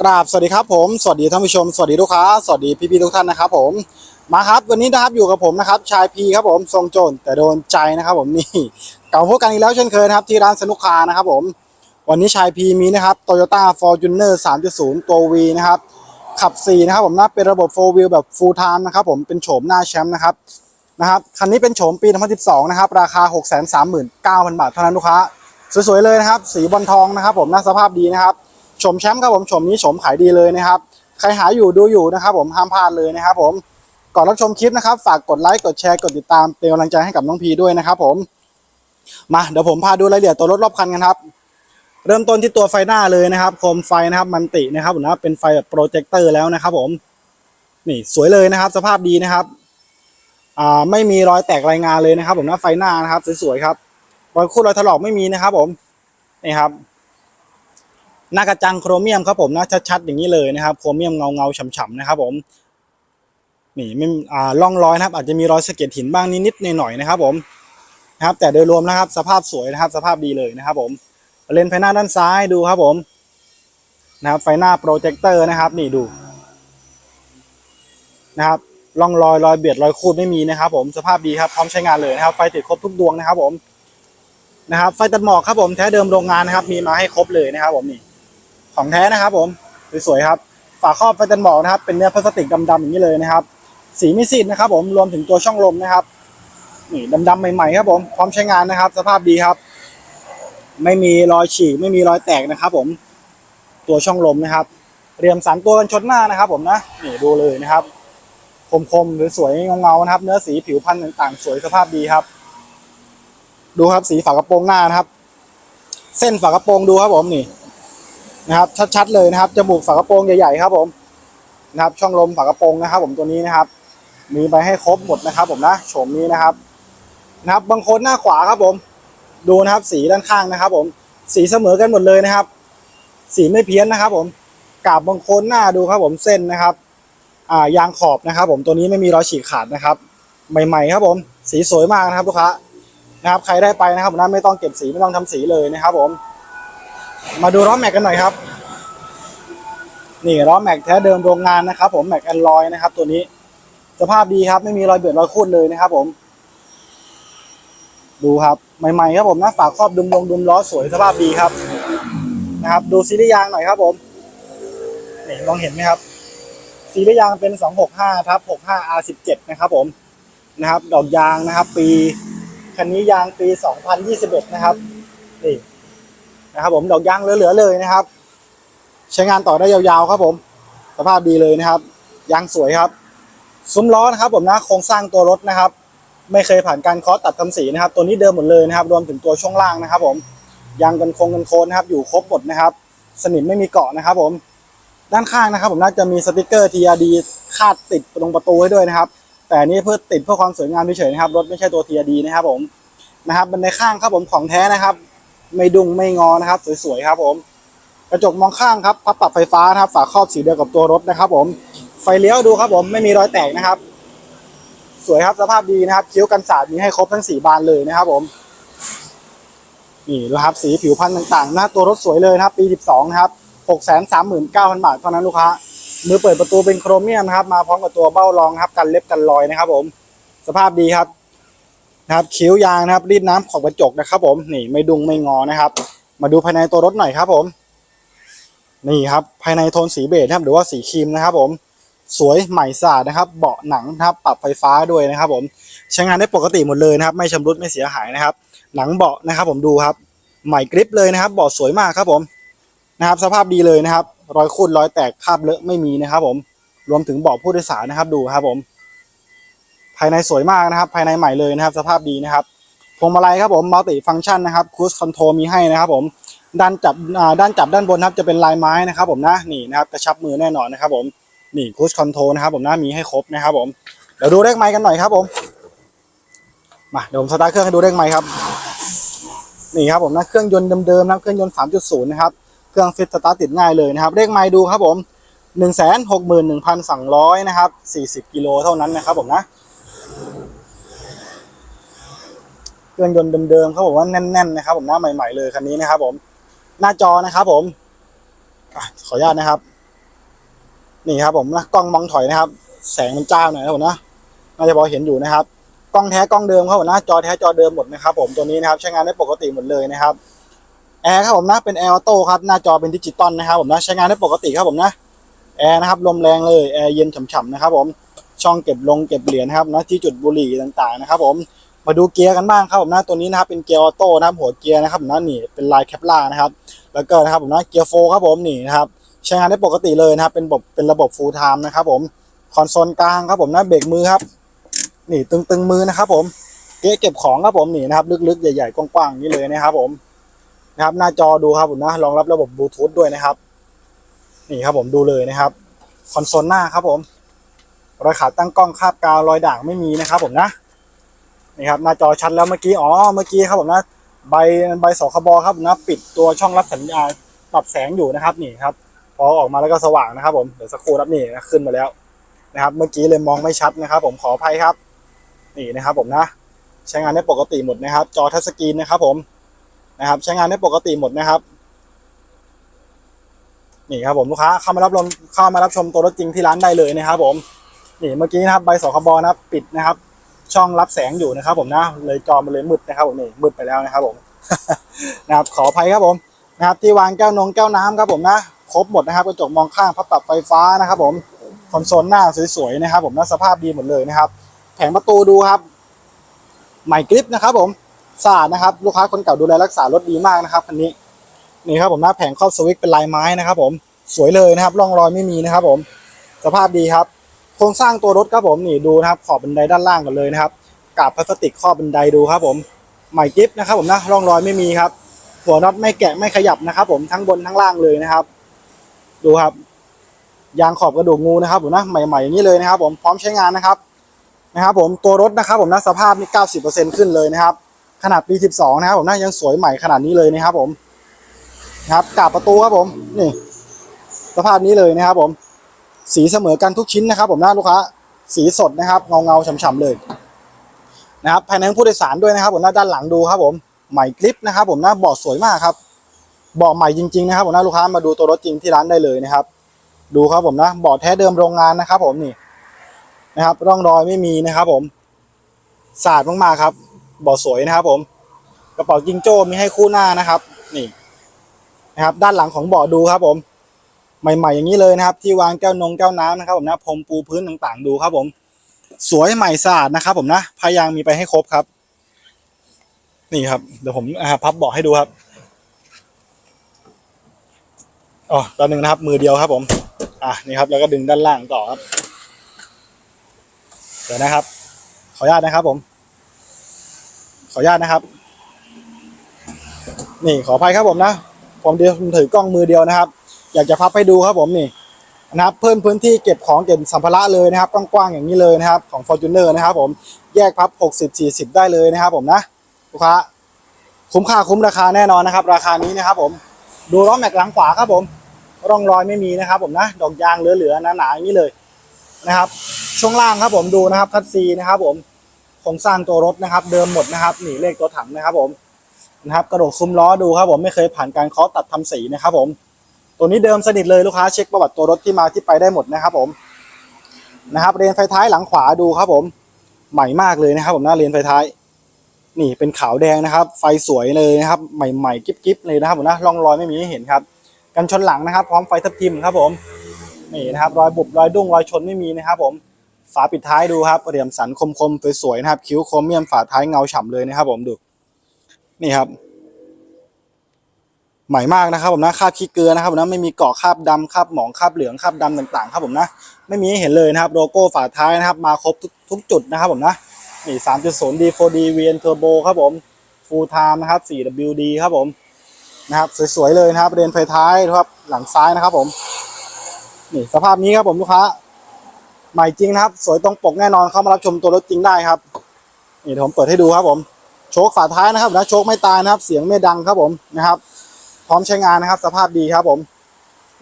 กราบสวัสดีครับผมสวัสดีท่านผู้ชมสวัสดีลูกค้าสวัสดีพี่ๆทุกท่านนะครับผมมาครับวันนี้นะครับอยู่กับผมนะครับชายพีครับผมทรงโจรแต่โดนใจนะครับผมนี่เก่าพบกันอีกแล้วเช่นเคยนะครับที่ร้านสนุกคานะครับผมวันนี้ชายพีมีนะครับ Toyota Fortuner 3.0ตัว V นะครับขับ4นะครับผมนะเป็นระบบ4 wheel แบบ full time นะครับผมเป็นโฉมหน้าแชมป์นะครับนะครับคันนี้เป็นโฉมปี2012นะครับราคา 639,000 บาทเท่านั้นลูกค้าสวยๆเลยนะครับสีบอลทองนะครับผมหน้าสภาพดีนะครับ ชมแชมป์ครับผมชมนี้ชมขายดีเลยนะครับ ใครหาอยู่ดูอยู่นะครับ ผมห้ามพลาดเลยนะครับผมก่อนรับชมคลิปนะครับ ฝากกดไลค์กดแชร์กดติดตามเป็นกำลังใจให้กับน้องพีด้วยนะครับ ผม มาเดี๋ยวผมพาดูรายละเอียดตัวรถรอบคันกันครับ เริ่มต้นที่ตัวไฟหน้าเลยนะครับโคมไฟนะครับมันตินะครับผมนะเป็นไฟแบบโปรเจคเตอร์แล้วนะครับ ผม นี่สวยเลยนะครับ สภาพดีนะครับอ่าไม่มีรอยแตกรายงานเลยนะครับ ผมนะไฟหน้านะครับ สวยๆครับรอยคูดรอยถลอกไม่มีนะครับ ผมนี่ครับ หน้ากระจังโครเมียมครับผมนะชัดๆอย่างนี้เลยนะครับโครเมียมเงาเงาฉ่ำๆนะครับผมนี่ไม่อ่าร่องรอยนะครับ อาจจะมีรอยสะเก็ดหินบ้างนิดๆหน่อยๆนะครับ ผมนะครับ แต่โดยรวมนะครับ สภาพสวยนะครับ สภาพดีเลยนะครับ ผมเลนส์ไฟหน้าด้านซ้ายดูครับผมนะครับ ไฟหน้าโปรเจคเตอร์นะครับ นี่ดูนะครับร่องรอยรอยเบียดรอยคูดไม่มีนะครับ ผมสภาพดีครับพร้อมใช้งานเลยนะครับ ไฟติดครบทุกดวงนะครับ ผมนะครับ ไฟตัดหมอกครับผมแท้เดิมโรงงานนะครับ มีมาให้ครบเลยนะครับ ผมนี่ ของแท้นะครับผมสวยๆครับ ฝาครอบไฟตันบอกนะครับ เป็นเนื้อพลาสติกดำๆอย่างนี้เลยนะครับ สีไม่ซีดนะครับ ผมรวมถึงตัวช่องลมนะครับนี่ดำๆใหม่ๆครับผมพร้อมใช้งานนะครับ สภาพดีครับ ไม่มีรอยฉีกไม่มีรอยแตกนะครับ ผมตัวช่องลมนะครับเรียมสันตัวกันชนหน้านะครับ ผมนะนี่ดูเลยนะครับ คมๆหรือสวยเงาๆนะครับ เนื้อสีผิวพันธุ์ต่างๆ สวยสภาพดีครับ ดูครับสีฝากระโปรงหน้านะครับ เส้นฝากระโปรงดูครับผมนี่ นะครับ ชัดๆเลยนะครับจมูกฝากระโปรงใหญ่ๆครับ ผมนะครับ ช่องลมฝากระโปรงนะครับ ผมตัวนี้นะครับ มีไปให้ครบหมดนะครับ ผมนะโฉมนี้นะครับ นะครับบางคนหน้าขวาครับผม ดูนะครับ สีด้านข้างนะครับ ผมสีเสมอกันหมดเลยนะครับ สีไม่เพี้ยนนะครับ ผมกาบบางคนหน้าดูครับ ผมเส้นนะครับ อ่ายางขอบนะครับ ผมตัวนี้ไม่มีรอยฉีกขาดนะครับ ใหม่ ๆ ครับ ผม สีสวยมากนะครับลูกค้านะครับ ใครได้ไปนะครับผมนะไม่ต้องเก็บสีไม่ต้องทำสีเลยนะครับ ผม มาดูล้อแม็กกันหน่อยครับ นี่ล้อแม็กแท้เดิมโรงงานนะครับ ผมแม็กแอนลอยนะครับ ตัวนี้ สภาพดีครับ ไม่มีรอยเบียดรอยคูดเลยนะครับ ผม ดูครับใหม่ๆครับผมนะฝากครอบดุมลงดุมล้อสวยสภาพดีครับ นะครับ ดูซีรีส์ยางหน่อยครับ ผมนี่มองเห็นไหมครับซีรีส์ยางเป็น 265ทับ65 R17 นะครับ ผมนะครับ ดอกยางนะครับ ปีคันนี้ยางปี 2021 นะครับนี่ นะครับ ผมดอกยางเหลือๆเลยนะครับ ใช้งานต่อได้ยาวๆครับผม สภาพดีเลยนะครับยางสวยครับ ซุ้มล้อนะครับ ผมนะโครงสร้างตัวรถนะครับ ไม่เคยผ่านการเคาะตัดทำสีนะครับ ตัวนี้เดิมหมดเลยนะครับ รวมถึงตัวช่วงล่างนะครับ ผมยางกันโคงกันโคนนะครับ อยู่ครบหมดนะครับ สนิมไม่มีเกาะนะครับ ผมด้านข้างนะครับ ผมน่าจะมีสติกเกอร์ TRD คาดติดตรงประตูให้ด้วยนะครับ แต่นนี้เพื่อติดเพื่อความสวยงามเฉยๆนะครับ รถไม่ใช่ตัว TRD นะครับ ผมนะครับบันไดข้างครับผมของแท้นะครับ ไม่ดุงไม่งอนะครับ สวยๆครับผม กระจกมองข้างครับพับปรับไฟฟ้านะครับ ฝาครอบสีเดียวกับตัวรถนะครับ ผม ไฟเลี้ยวดูครับผมไม่มีรอยแตกนะครับ สวยครับสภาพดีนะครับคิ้วกันสาดมีให้ครบทั้งสี่บานเลยนะครับ ผมนี่ดูครับสีผิวพันธุ์ต่างๆ หน้าตัวรถสวยเลยนะครับ ปี 12นะครับ639,000 บาทเท่านั้นลูกค้ามือเปิดประตูเป็นโครเมียมนะครับ มาพร้อมกับตัวเบ้ารองครับ กันเล็บกันรอยนะครับ ผม สภาพดีครับ นะครับคิ้วยางนะครับ รีดน้ำขอบกระจกนะครับ ผมนี่ไม่ดุงไม่งอนะครับ มาดูภายในตัวรถหน่อยครับ ผม นี่ครับ ภายในโทนสีเบจนะครับ หรือว่าสีครีมนะครับ ผมสวยใหม่สะอาดนะครับ เบาะหนังนะครับปรับไฟฟ้าด้วยนะครับ ผมใช้งานได้ปกติหมดเลยนะครับ ไม่ชำรุดไม่เสียหายนะครับ หนังเบาะนะครับ ผมดูครับ ใหม่กริปเลยนะครับ เบาะสวยมากครับ ผมนะครับ สภาพดีเลยนะครับ รอยคูดรอยแตกคราบเลอะไม่มีนะครับ ผมรวมถึงเบาะผู้โดยสารนะครับ ดูครับผม ภายในสวยมากนะครับ ภายในใหม่เลยนะครับ สภาพดีนะครับพวงมาลัยครับผมมัลติฟังก์ชันนะครับคูสคอนโทรมีให้นะครับผมด้านจับด้านจับด้านบนครับจะเป็นลายไม้นะครับผมนะนี่นะครับกระชับมือแน่นอนนะครับผมนี่คูสคอนโทรนะครับผมนะมีให้ครบนะครับผมเดี๋ยวดูเลขไม้กันหน่อยครับผมมาเดี๋ยวผมสตาร์ทเครื่องให้ดูเลขไม้ครับนี่ครับผมนะเครื่องยนต์เดิมๆนะครับเครื่องยนต์ 3.0 นะครับเครื่องฟิตสตาร์ทติดง่ายเลยนะครับเลขไม้ดูครับผม 161,200นะครับ40กิโลเท่านั้นนะครับผมนะ เครื่องยนต์เดิมๆเขาบอกว่าแน่นๆนะครับ ผมหน้าใหม่ๆเลยคันนี้นะครับ ผม หน้าจอนะครับ ผมขออนุญาตนะครับ นี่ครับ ผมนะกล้องมองถอยนะครับ แสงมันจ้าหน่อยนะครับผมนะน่าจะพอเห็นอยู่นะครับกล้องแท้กล้องเดิมครับผมนะจอแท้จอเดิมหมดนะครับ ผมตัวนี้นะครับ ใช้งานได้ปกติหมดเลยนะครับแอร์ครับผมนะเป็นแอร์ออโต้ครับหน้าจอเป็นดิจิตอลนะครับ ผมนะใช้งานได้ปกติครับผมนะแอร์นะครับลมแรงเลยแอร์เย็นฉ่ำๆนะครับ ผม ช่องเก็บลงเก็บเหรียญนะครับนะที่จุดบุหรี่ต่างๆนะครับ ผมมาดูเกียร์กันบ้างครับผมนะตัวนี้นะครับเป็นเกียร์ออโต้นะครับหัวเกียร์นะครับนะนี่เป็นลายแคปล่านะครับ แล้วก็นะครับผมนะเกียร์โฟครับผมนี่นะครับใช้งานได้ปกติเลยนะครับ เป็นระบบเป็นระบบฟูลไทม์นะครับ ผมคอนโซลกลางครับผมนะเบรกมือครับ นี่ตึงๆมือนะครับผมเก๊เก็บของครับผมนี่นะครับลึกๆ ใหญ่ๆ กว้างๆอย่างนี้เลยนะครับผมนะครับ หน้าจอดูครับผมนะรองรับระบบบลูทูธด้วยนะครับ นี่ครับผมดูเลยนะครับ คอนโซลหน้าครับผม รอยขาตั้งกล้องคาบกาวรอยด่างไม่มีนะครับผมนะนี่ครับหน้าจอชัดแล้วเมื่อกี้อ๋อเมื่อกี้ครับผมนะใบใบสคบครับนะปิดตัวช่องรับสัญญาณปรับแสงอยู่นะครับนี่ครับพอออกมาแล้วก็สว่างนะครับ ผมเดี๋ยวสักครู่ครับนี่นะขึ้นมาแล้วนะครับ เมื่อกี้เลยมองไม่ชัดนะครับ ผมขออภัยครับ นี่นะครับ ผมนะ ใช้งานได้ปกติหมดนะครับ จอทัชสกรีนนะครับ ผมนะครับ ใช้งานได้ปกติหมดนะครับนี่ครับผมลูกค้าเข้ามารับชมเข้ามารับชมตัวรถจริงที่ร้านได้เลยนะครับ ผม นี่เมื่อกี้นะครับใบสคบนะครับปิดนะครับ ช่องรับแสงอยู่นะครับ ผมนะเลยจอมันเลยมืดนะครับผมนี่มืดไปแล้วนะครับผมนะครับขออภัยครับผมนะครับที่วางแก้วนงแก้วน้ำครับผมนะครบหมดนะครับกระจกมองข้างพับปรับไฟฟ้านะครับ ผมคอนโซลหน้าสวยๆนะครับ ผมนะสภาพดีหมดเลยนะครับ แผงประตูดูครับ ใหม่กริปนะครับ ผมสะอาดนะครับ ลูกค้าคนเก่าดูแลรักษารถดีมากนะครับคันนี้นี่ครับผมหน้าแผงครอบสวิตเป็นลายไม้นะครับ ผมสวยเลยนะครับ ร่องรอยไม่มีนะครับ ผม สภาพดีครับ โครงสร้างตัวรถครับผมนี่ดูนะครับขอบบันไดด้านล่างกันเลยนะครับกาบพลาสติกครอบบันไดดูครับผมใหม่กริปนะครับผมนะร่องรอยไม่มีครับ หัวน็อตไม่แกะไม่ขยับนะครับ ผมทั้งบนทั้งล่างเลยนะครับ ดูครับ ยางขอบกระดูกงูนะครับผมนะใหม่ๆอย่างนี้เลยนะครับ ผมพร้อมใช้งานนะครับนะครับ ผมตัวรถนะครับผมนะสภาพนี่90%ขึ้นเลยนะครับ ขนาดปี12นะครับผมนะยังสวยใหม่ขนาดนี้เลยนะครับ ผมนะครับกาบประตูครับผม นี่ สภาพนี้เลยนะครับ ผม สีเสมอกันทุกชิ้นนะครับผมนะลูกค้าสีสดนะครับเงาเงาฉ่ำๆเลยนะครับภายในห้งผู้โดยสารด้วยนะครับผมนะด้านหลังดูครับผมใหม่กริปนะครับผมนะเบาะสวยมากครับเบาะใหม่จริงๆนะครับผมนะลูกค้ามาดูตัวรถจริงที่ร้านได้เลยนะครับ ดูครับผมนะเบาะแท้เดิมโรงงานนะครับ ผมนี่นะครับ ร่องรอยไม่มีนะครับผมสะอาดมากๆครับเบาะสวยนะครับ ผมกระเป๋าจิงโจ้มีให้คู่หน้านะครับ นี่นะครับ ด้านหลังของเบาะดูครับผม ใหม่ๆอย่างนี้เลยนะครับ ที่วางแก้วนงแก้วน้ำนะครับผมนะพรมปูพื้นต่างๆ ดูครับผม สวยใหม่สะอาดนะครับ ผมนะพายางมีไปให้ครบครับ นี่ครับเดี๋ยวผมอ่าพับบาะให้ดูครับอ๋อตอนหนึ่งนะครับ มือเดียวครับ ผม อะนี่ครับ แล้วก็ดึงด้านล่างต่อครับ เดี๋ยวนะครับ ขออนุญาตนะครับ ผม ขออนุญาตนะครับ นี่ขออภัยครับผมนะผมเดียวผมถือกล้องมือเดียวนะครับ อยากจะพับให้ดูครับผมนี่นะครับเพิ่มพื้นที่เก็บของเก็บสัมภาระเลยนะครับกว้างๆอย่างนี้เลยนะครับของ Fortuner นะครับผมแยกพับ 60 40 ได้เลยนะครับผมนะลูกค้าคุ้มค่าคุ้มราคาแน่นอนนะครับ ราคานี้นะครับผมดูล้อแม็กหลังขวาครับผม ร่องรอยไม่มีนะครับ ผมนะดอกยางเหลือๆหนาๆอย่างนี้เลยนะครับ ช่วงล่างครับผมดูนะครับคัดซีนะครับผมโครงสร้างตัวรถนะครับ เดิมหมดนะครับนี่เลขตัวถังนะครับผมนะครับกระโดดซุ้มล้อดูครับผมไม่เคยผ่านการเคาะตัดทำสีนะครับผม ตัวนี้เดิมสนิทเลยลูกค้าเช็คประวัติตัวรถที่มาที่ไปได้หมดนะครับผมนะครับเรียนไฟท้ายหลังขวาดูครับผมใหม่มากเลยนะครับ ผมหน้าเรียนไฟท้าย นี่เป็นขาวแดงนะครับ ไฟสวยเลยนะครับ ใหม่ๆกิ๊บๆเลยนะครับผมนะร่องรอยไม่มีให้เห็นครับ กันชนหลังนะครับ พร้อมไฟทับทิมครับผมนี่นะครับ รอยบุบรอยดุ้งรอยชนไม่มีนะครับผมฝาปิดท้ายดูครับเหลี่ยมสันคมๆสวยๆนะครับ คิ้วโครเมียมฝาท้ายเงาฉ่ำเลยนะครับ ผมดู นี่ครับ ใหม่มากนะครับผมนะคราบขี้เกลือนะครับผมนะไม่มีเกาะคราบดำคราบหมองคราบเหลืองคราบดำต่างๆครับผมนะไม่มีให้เห็นเลยนะครับโลโก้ฝาท้ายนะครับมาครบทุกจุดนะครับผมนะนี่3.0 D4D VN Turbo ครับผม Full Time นะครับ 4WD ครับผมนะครับสวยๆเลยนะครับเรียนไฟท้ายครับหลังซ้ายนะครับผมนี่สภาพนี้ครับผมลูกค้าใหม่จริงนะครับ สวยตรงปกแน่นอนเข้ามารับชมตัวรถจริงได้ครับนี่เดี๋ยวผมเปิดให้ดูครับผมโชคฝาท้ายนะครับนะโชคไม่ตายนะครับ เสียงไม่ดังครับผมนะครับ พร้อมใช้งานนะครับ สภาพดีครับผม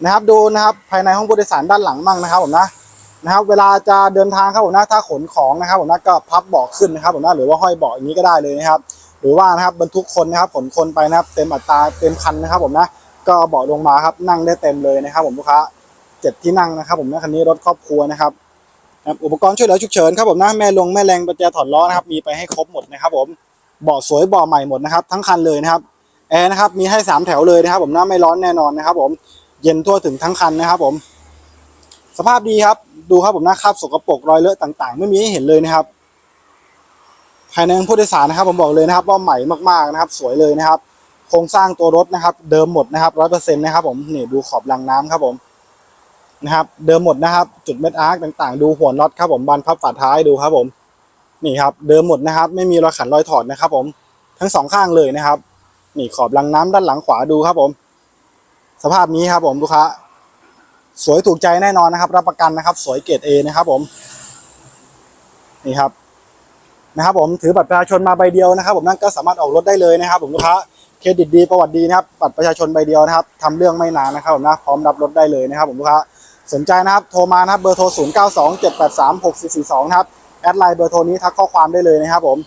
นะครับดูนะครับภายในห้องผู้โดยสารด้านหลังมั่งนะครับผมนะนะครับ เวลาจะเดินทางครับผมนะถ้าขนของนะครับผมนะก็พับเบาะขึ้นนะครับผมนะหรือว่าห้อยเบาะอย่างนี้ก็ได้เลยนะครับ หรือว่านะครับบรรทุกคนนะครับขนคนไปนะครับ เต็มอัตราเต็มคันนะครับผมนะก็เบาะลงมาครับนั่งได้เต็มเลยนะครับ ผมลูกค้าเจ็ดที่นั่งนะครับ ผมนะคันนี้รถครอบครัวนะครับนะครับอุปกรณ์ช่วยเหลือฉุกเฉินครับผมนะแม่ลงแม่แรงประแจถอดล้อนะครับมีไปให้ครบหมดนะครับ ผมเบาะสวยเบาะใหม่หมดนะครับ ทั้งคันเลยนะครับ แอร์นะครับมีให้สามแถวเลยนะครับ ผมนะไม่ร้อนแน่นอนนะครับผมเย็นทั่วถึงทั้งคันนะครับผม สภาพดีครับ ดูครับผมนะคราบสกปรกรอยเลอะต่างๆ ไม่มีให้เห็นเลยนะครับภายในผู้โดยสารนะครับผมบอกเลยนะครับว่าใหม่มากๆนะครับ สวยเลยนะครับ โครงสร้างตัวรถนะครับ เดิมหมดนะครับร้อยเปอร์เซ็นต์นะครับผมนี่ดูขอบรางน้ำครับผมนะครับ เดิมหมดนะครับ จุดเม็ดอาร์คต่างๆ ดูหัวน็อตครับผมบานพับฝาท้ายดูครับผมนี่ครับ เดิมหมดนะครับ ไม่มีรอยขันรอยถอดนะครับ ผมทั้งสองข้างเลยนะครับ นี่ขอบรางน้ำด้านหลังขวาดูครับผม สภาพนี้ครับผมลูกค้าสวยถูกใจแน่นอนนะครับ รับประกันนะครับ สวยเกรดเอนะครับผมนี่ครับนะครับผมถือบัตรประชาชนมาใบเดียวนะครับ ผมนั่นก็สามารถออกรถได้เลยนะครับ ผมลูกค้าเครดิตดีประวัติดีนะครับบัตรประชาชนใบเดียวนะครับทำเรื่องไม่นานนะครับผมนะพร้อมรับรถได้เลยนะครับ ผมลูกค้าสนใจนะครับโทรมานะครับเบอร์โทร 0 9 2 7 8 3 6 4 4 2นะครับแอดไลน์เบอร์โทรนี้ทักข้อความได้เลยนะครับผม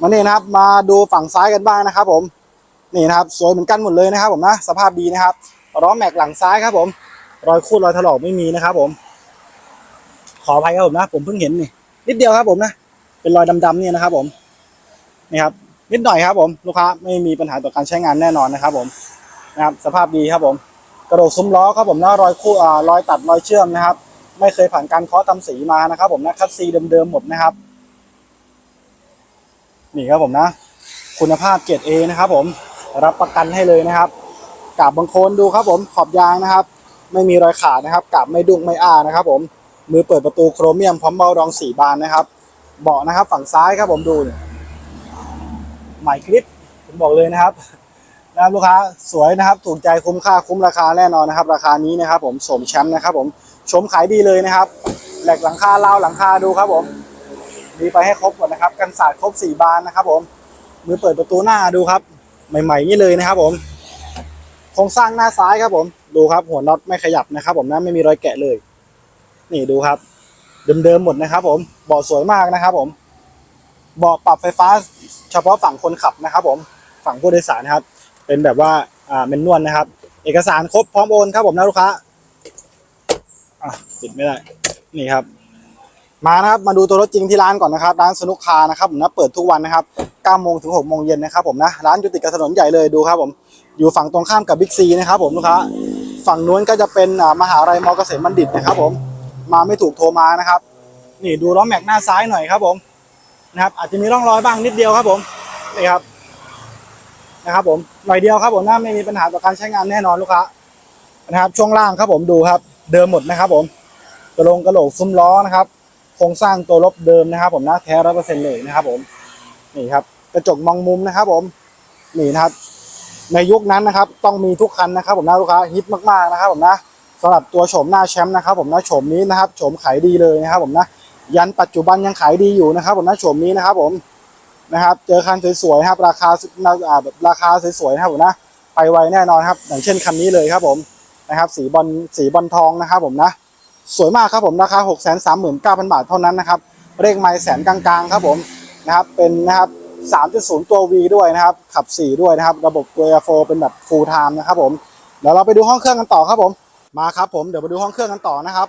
มานี่นะครับมาดูฝั่งซ้ายกันบ้างนะครับผม นี่นะครับสวยเหมือนกันหมดเลยนะครับผมนะสภาพดีนะครับล้อแม็กหลังซ้ายครับผม รอยคูดรอยถลอกไม่มีนะครับผม ขออภัยครับผมนะ ผมเพิ่งเห็นนี่นิดเดียวครับผมนะ เป็นรอยดำๆเนี่ยนะครับผมนี่ครับนิดหน่อยครับผมลูกค้าไม่มีปัญหาต่อการใช้งานแน่นอนนะครับผมนะครับสภาพดีครับผม กระโดดซุ้มล้อครับผมนะรอยคู่อ่ารอยตัดรอยเชื่อมนะครับ ไม่เคยผ่านการเคาะทำสีมานะครับ ผมนะคัดซีเดิมๆหมดนะครับ นี่ครับผมนะ คุณภาพเกรดเอนะครับผม รับประกันให้เลยนะครับกาบบางโคนดูครับผมขอบยางนะครับ ไม่มีรอยขาดนะครับกาบไม่ดุ้งไม่อ้านะครับ ผมมือเปิดประตูโครเมียมพร้อมเบารองสีบานนะครับเบาะนะครับ ฝั่งซ้ายครับผมดูเนี่ยใหม่คลิปผมบอกเลยนะครับนะครับลูกค้าสวยนะครับ ถูกใจคุ้มค่าคุ้มราคาแน่นอนนะครับ ราคานี้นะครับ ผมสมแชมป์นะครับ ผมชมขายดีเลยนะครับ แหลกหลังคาราหลังคาดูครับผมมีไปให้ครบหมดนะครับ กันสาดครบสี่บานนะครับ ผมมือเปิดประตูหน้าดูครับ ใหม่ๆนี่เลยนะครับผมโครงสร้างหน้าซ้ายครับผมดูครับ หัวน็อตไม่ขยับนะครับ ผมนะไม่มีรอยแกะเลย นี่ดูครับ เดิมๆหมดนะครับ ผมเบาะสวยมากนะครับ ผมเบาะปรับไฟฟ้า เฉพาะฝั่งคนขับนะครับ ผมฝั่งผู้โดยสารนะครับ เป็นแบบว่าอ่าเมนนวลนะครับ เอกสารครบพร้อมโอนครับผมนะลูกค้าอะปิดไม่ได้ นี่ครับ มานะครับมาดูตัวรถจริงที่ร้านก่อนนะครับร้านสนุกคาร์นะครับผมนะเปิดทุกวันนะครับ9โมงถึง6โมงเย็นนะครับผมนะร้านอยู่ติดกับถนนใหญ่เลยดูครับผมอยู่ฝั่งตรงข้ามกับบิ๊กซีนะครับผมลูกค้าฝั่งนู้นก็จะเป็นอ่ามหาลัยมอเกษมบัณฑิตนะครับผมมาไม่ถูกโทรมานะครับ นี่ดูล้อแม็กหน้าซ้ายหน่อยครับผมนะครับอาจจะมีร่องรอยบ้างนิดเดียวครับผมนี่ครับนะครับผมหน่อยเดียวครับผมน่าไม่มีปัญหาต่อการใช้งานแน่นอนลูกค้านะครับช่วงล่างครับผมดูครับ เดิมหมดนะครับผมกระโหลงกระโหลกซุ้มล้อนะครับ โครงสร้างตัวรถเดิมนะครับ ผมนะแท้ร้อยเปอร์เซ็นต์เลยนะครับผมนี่ครับกระจกมองมุมนะครับ ผมนี่นะครับ ในยุคนั้นนะครับ ต้องมีทุกคันนะครับ ผมนะลูกค้าฮิตมากๆนะครับ ผมนะสำหรับตัวโฉมหน้าแชมป์นะครับผมนะโฉมนี้นะครับโฉมขายดีเลยนะครับ ผมนะยันปัจจุบันยังขายดีอยู่นะครับ ผมนะโฉมนี้นะครับ ผมนะครับเจอคันสวยๆนะครับ ราคาแบบราคาสวยๆนะครับผมนะไปไวแน่นอนครับ อย่างเช่นคันนี้เลยครับ ผมนะครับ สีบอลสีบอลทองนะครับ ผมนะ สวยมากครับผมราคา 6 3 9 0 0 0 บาทเท่านั้นนะครับเลขไมล์แสนกลางๆครับผมนะครับเป็นนะครับ 3.0 ตัว V ด้วยนะครับ ขับ 4 ด้วยนะครับ ระบบตัว Air 4เป็นแบบ full time นะครับผมเดี๋ยวเราไปดูห้องเครื่องกันต่อครับผมมาครับผมเดี๋ยวมาดูห้องเครื่องกันต่อนะครับ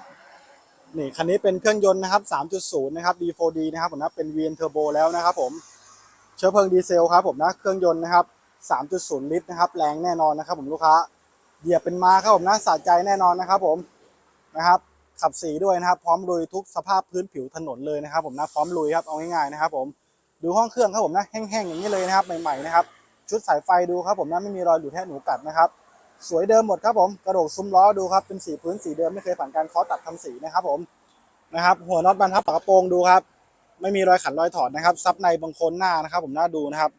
นี่คันนี้เป็นเครื่องยนต์นะครับ 3.0 นะครับ D4D นะครับผมนะเป็น VN Turbo แล้วนะครับผมเชื้อเพลิงดีเซลครับผมนะเครื่องยนต์นะครับ 3.0 ลิตรนะครับ แรงแน่นอนนะครับ ผมลูกค้าเหยียบเป็นมาครับผมนะสะใจแน่นอนนะครับผมนะครับ ขับสีด้วยนะครับ พร้อมลุยทุกสภาพพื้นผิวถนนเลยนะครับ ผมนะพร้อมลุยครับเอาง่ายๆนะครับ ผมดูห้องเครื่องครับผมนะแห้งๆอย่างนี้เลยนะครับใหม่ๆนะครับชุดสายไฟดูครับผมนะไม่มีรอยดูดแทะหนูกัดนะครับ สวยเดิมหมดครับผมกระโดดซุ้มล้อดูครับเป็นสีพื้นสีเดิมไม่เคยผ่านการเคาะตัดทำสีนะครับ ผมนะครับหัวน็อตบรรทับฝากระโปรงดูครับ ไม่มีรอยขันรอยถอดนะครับซับในบางคนหน้านะครับ ผมน่าดูนะครับ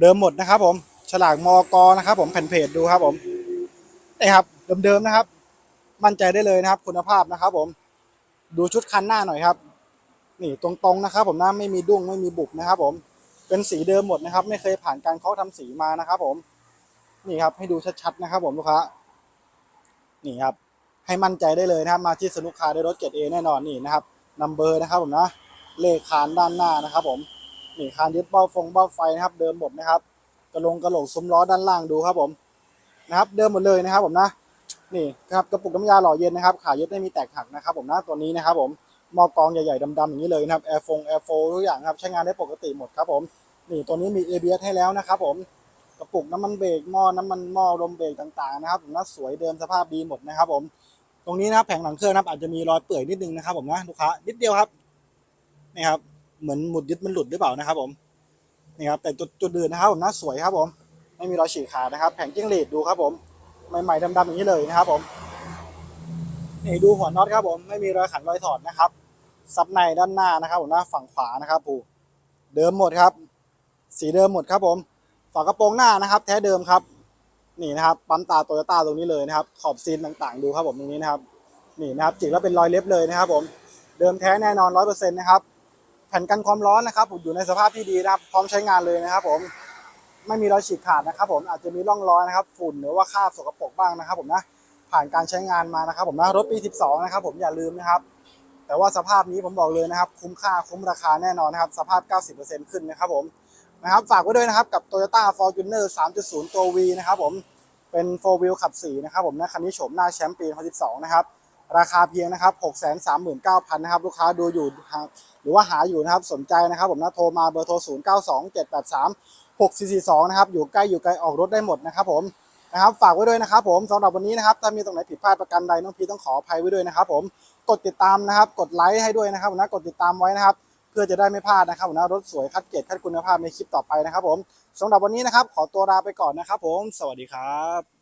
เดิมหมดนะครับ ผมฉลากมอกนะครับ ผมแผ่นเพจดูครับ ผมนี่ครับเดิมๆนะครับ มั่นใจได้เลยนะครับ คุณภาพนะครับ ผมดูชุดคันหน้าหน่อยครับ นี่ตรงๆนะครับ ผมน้าไม่มีดุ้งไม่มีบุบนะครับ ผมเป็นสีเดิมหมดนะครับ ไม่เคยผ่านการเคาะทำสีมานะครับ ผม นี่ครับ ให้ดูชัดๆนะครับ ผมลูกค้านี่ครับ ให้มั่นใจได้เลยนะครับ มาที่สนุกคาร์ได้รถเกรดเอแน่นอนนี่นะครับนัมเบอร์นะครับ ผมนะเลขคานด้านหน้านะครับ ผมนี่คานยึดเบ้าฟงเบ้าไฟนะครับ เดิมหมดนะครับ กระลงกระโหลกซุ้มล้อด้านล่างดูครับ ผมนะครับ เดิมหมดเลยนะครับ ผมนะ นี่ครับกระปุกน้ำยาหล่อเย็นนะครับขายึดไม่มีแตกหักนะครับผมนะตัวนี้นะครับผมหมอกองใหญ่ๆดำๆอย่างนี้เลยนะครับแอร์ฟงแอร์โฟทุกอย่างครับใช้งานได้ปกติหมดครับผมนี่ตัวนี้มี ABS ให้แล้วนะครับผมกระปุกน้ำมันเบรกหม้อน้ำมันหม้อลมเบรกต่างๆนะครับผมนะสวยเดิมสภาพดีหมดนะครับผมตรงนี้นะครับแผงหลังเครื่องนะครับอาจจะมีรอยเปื่อยนิดนึงนะครับผมนะลูกค้านิดเดียวครับนี่ครับเหมือนหมุดยึดมันหลุดหรือเปล่านะครับผมนี่ครับแต่จุดจุดอื่นนะครับผมนะสวยครับผมไม่มีรอยฉีกขาดนะครับ แผงจิ้งหรีดดูครับผม ใหม่ๆดำๆอย่างนี้เลยนะครับผมนี่ดูหัวน็อตครับผมไม่มีรอยขันรอยถอดนะครับซับในด้านหน้านะครับผมหน้าฝั่งขวานะครับปูเดิมหมดครับ สีเดิมหมดครับผมฝากระโปรงหน้านะครับ แท้เดิมครับนี่นะครับปั๊มตาโตโยต้าตรงนี้เลยนะครับ ขอบซีนต่างๆ ดูครับผมตรงนี้นะครับนี่นะครับจิกแล้วเป็นรอยเล็บเลยนะครับ ผมเดิมแท้แน่นอนร้อยเปอร์เซ็นต์นะครับแผ่นกันความร้อนนะครับผมอยู่ในสภาพที่ดีนะครับ พร้อมใช้งานเลยนะครับผม ไม่มีรอยฉีกขาดนะครับ ผมอาจจะมีร่องรอยนะครับ ฝุ่นหรือว่าคราบสกปรกบ้างนะครับ ผมนะผ่านการใช้งานมานะครับ ผมนะรถปี 12 นะครับ ผมอย่าลืมนะครับ แต่ว่าสภาพนี้ผมบอกเลยนะครับ คุ้มค่าคุ้มราคาแน่นอนนะครับ สภาพ 90%ขึ้นนะครับ ผมนะครับฝากไว้ด้วยนะครับกับ Toyota Fortuner 3.0 ตัว V นะครับ ผมเป็น4 wheel ขับ4นะครับผมนะคันนี้โฉมหน้าแชมป์ปี 2012 นะครับราคาเพียงนะครับ639,000นะครับลูกค้าดูอยู่หรือว่าหาอยู่นะครับสนใจนะครับ ผมนะโทรมาเบอร์โทร 092783 6442 นะครับ อยู่ใกล้อยู่ไกลออกรถได้หมดนะครับผมนะครับฝากไว้ด้วยนะครับผมสำหรับวันนี้นะครับถ้ามีตรงไหนผิดพลาดประกันใดน้องพีต้องขออภัยไว้ด้วยนะครับผมกดติดตามนะครับ กดไลค์ให้ด้วยนะครับนะกดติดตามไว้นะครับ เพื่อจะได้ไม่พลาดนะครับนะรถสวยคัดเกรดคัดคุณภาพในคลิปต่อไปนะครับผมสำหรับวันนี้นะครับ ขอตัวลาไปก่อนนะครับผม สวัสดีครับ